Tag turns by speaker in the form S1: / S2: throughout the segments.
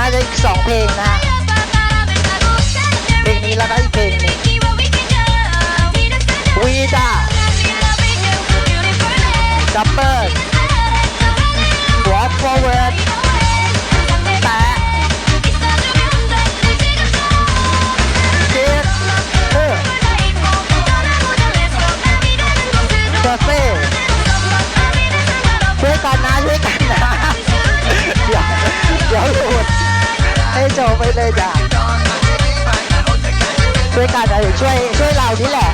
S1: ่าจะอีกสองเพลงนะฮะเพลงนี้แล้วก็อีกเพลงนึงวีจ้าจับเบิลวอล์ฟฟอร์เวิร์ด ไปเลยจ้ะช่วยกันช่วยช่วยเรานี่แหละ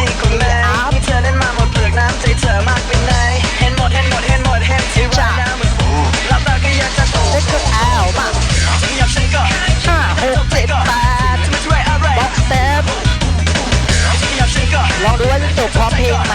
S1: ที่เธ
S2: อนั้นมาหมดเป
S1: ลื
S2: น้ำใจเธอมา
S1: กเปไหนเห็
S3: นหมด
S1: เห็น
S3: หมดเห็นหมดเห็นที่รันรับตากกันยัน
S1: จ็
S3: จะมาช่วอะไร
S1: บ็อกเลองดูว่าจะจบพร้อมเพลงไหม